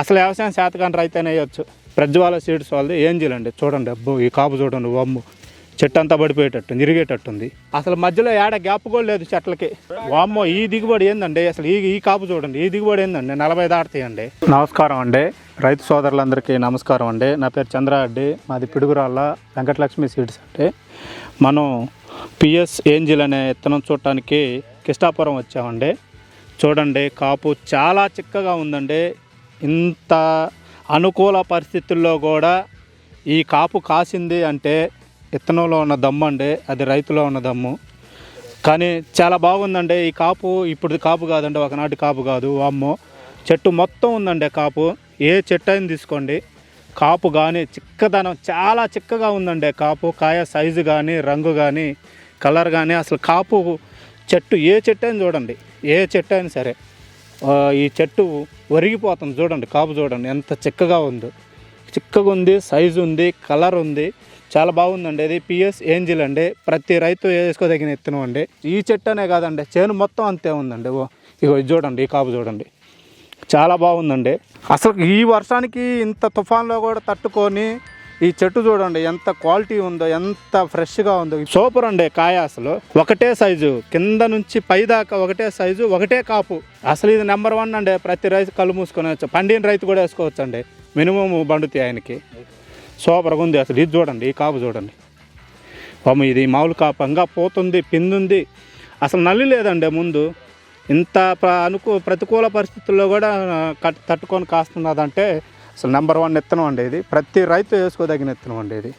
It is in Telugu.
అసలు వ్యవసాయం శాతకాన్ని రైతేనే వేయచ్చు. ప్రజ్వాల సీడ్స్ వాళ్ళది ఏంజిల్ అండి చూడండి అబ్బో ఈ కాపు చూడండి వమ్ము. చెట్టు అంతా పడిపోయేటట్టు ఇరిగేటట్టుంది. అసలు మధ్యలో ఏడ గ్యాప్ కూడా లేదు చెట్లకి. వామ్మో ఈ దిగుబడి ఏందండి? అసలు ఈ ఈ కాపు చూడండి ఈ దిగుబడి ఏందండి? నలభై దాటుతాయండి. నమస్కారం అండి. రైతు సోదరులందరికీ నమస్కారం అండి. నా పేరు చంద్రారెడ్డి మాది పిడుగురాళ్ళ వెంకటలక్ష్మి సీడ్స్ అంటే మనం పిఎస్ ఏంజిల్ అనే విత్తనం చూడటానికి కిష్టాపురం వచ్చామండి. చూడండి కాపు చాలా చిక్కగా ఉందండి. ఇంత అనుకూల పరిస్థితుల్లో కూడా ఈ కాపు కాసింది అంటే విత్తనంలో ఉన్న దమ్ము అండి అది రైతులో ఉన్న దమ్ము. కానీ చాలా బాగుందండి ఈ కాపు ఇప్పుడు కాపు కాదండి ఒకనాటి కాపు కాదు వామ్మో. చెట్టు మొత్తం ఉందండి కాపు ఏ చెట్టు అయినా తీసుకోండి. కాపు కానీ చిక్కదనం చాలా చిక్కగా ఉందండి కాపు కాయ సైజు కానీ రంగు కానీ కలర్ కానీ అసలు కాపు చెట్టు ఏ చెట్టు అయినా చూడండి ఏ చెట్టు అయినా సరే. ఈ చెట్టు ఒరిగిపోతుంది చూడండి కాపు చూడండి ఎంత చిక్కగా ఉందో. చిక్కగా ఉంది సైజు ఉంది కలర్ ఉంది చాలా బాగుందండి. ఇది పిఎస్ ఏంజిల్ అండి. ప్రతి రైతు వేసుకోదగిన ఎత్తున అండి. ఈ చెట్టు అనే కాదండి చేను మొత్తం అంతే ఉందండి. ఓ ఇగో ఇది చూడండి ఈ కాపు చూడండి. చాలా బాగుందండి. అసలు ఈ వర్షానికి ఇంత తుఫాన్లో కూడా తట్టుకొని ఈ చెట్టు చూడండి ఎంత క్వాలిటీ ఉందో ఎంత ఫ్రెష్గా ఉందో. సూపర్ అండి కాయ అసలు. ఒకటే సైజు కింద నుంచి పై దాకా ఒకటే సైజు ఒకటే కాపు. అసలు ఇది నెంబర్ వన్ అండి ప్రతి రైతు కళ్ళు మూసుకొనవచ్చు పండిన రైతు కూడా వేసుకోవచ్చు అండి మినిమం బండుతాయి ఆయనకి. సూపర్గా ఉంది అసలు. ఇది చూడండి ఈ కాపు చూడండి. పాము ఇది మామూలు కాపు. ఇంకా పోతుంది పిందుంది. అసలు నల్లి లేదండి ముందు. ఇంత ప్ర- అనుకూ ప్రతికూల పరిస్థితుల్లో కూడా కట్ తట్టుకొని కాస్తున్నదంటే అసలు నెంబర్ వన్ విత్తనం అండి ఇది. ప్రతి రైతు వేసుకోదగిన విత్తనం అండి ఇది.